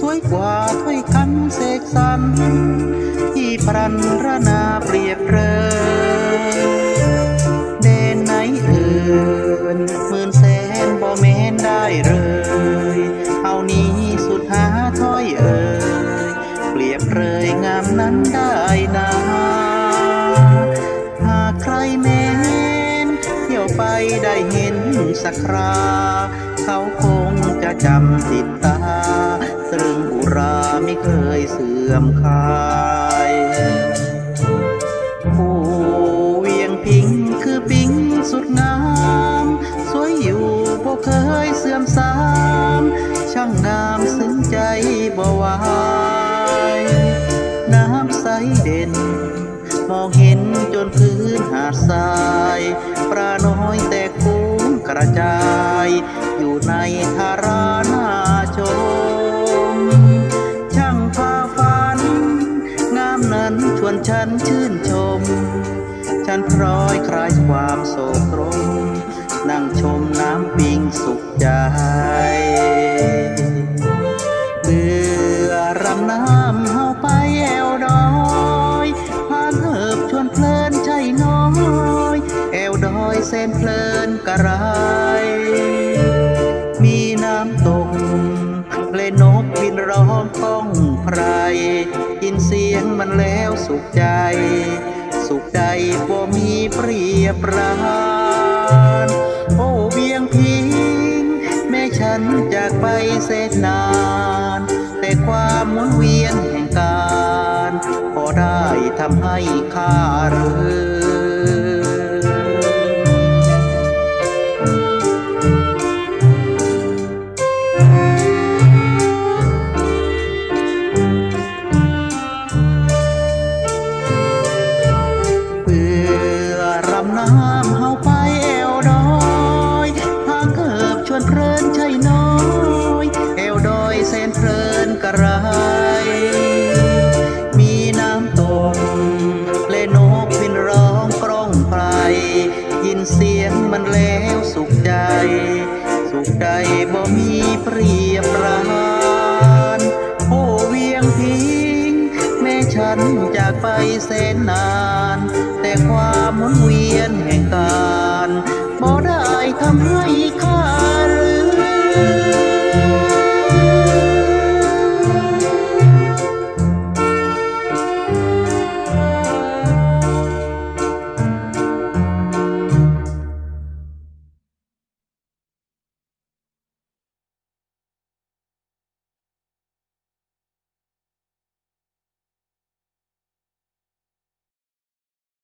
สวยกว่าถ้อยคำเสกสรรที่พรันระนาเปรียบเรอเดนไหนเอื่นหมื่นแสนบ่เม้นได้เลยเอานี้สุดหาถ้อยเอ่ยเปรียบเรยงามนั้นได้นาหากใครแม้นเที่ยวไปได้เห็นสักคราเขาคง จะจำติดตาตรึงบุราไม่เคยเสื่อมคลายผู้เวียงพิงคือปิงสุดงาม สวยอยู่บ่เคยเสื่อมสาม ช่างงามซึ้งใจบ่ไหวายน้ำใสเด่น มองเห็นจนพื้นหาดทรายปลาน้อยแต่คุ้งกระจาย อยู่ในทารานา นั้นชวนฉันชื่นชม ฉันพร้อยคลายความโศกรม นั่งชมน้ำปิงสุขใจเบื่อรำน้ำเฮาไปแอวดอยพานเหิบชวนเพลินใจน้อย แอวดอยเส้นเพลินกระไร กบินร้องก้องไพรยินเสียงมันแล้วสุขใจ สุขใจบ่มีเปรียบปรานโอ้เบียงพิงแม้ฉันจากไปเสนนาน แต่ความหมุนเวียนแห่งการ พอได้ทำให้ข้าเรือ เปรียบปรารโอ้เวียงพิงแม้ฉันจากไปแสนนาน แต่ความหมุนเวียนแห่งการบ่ได้ทำให้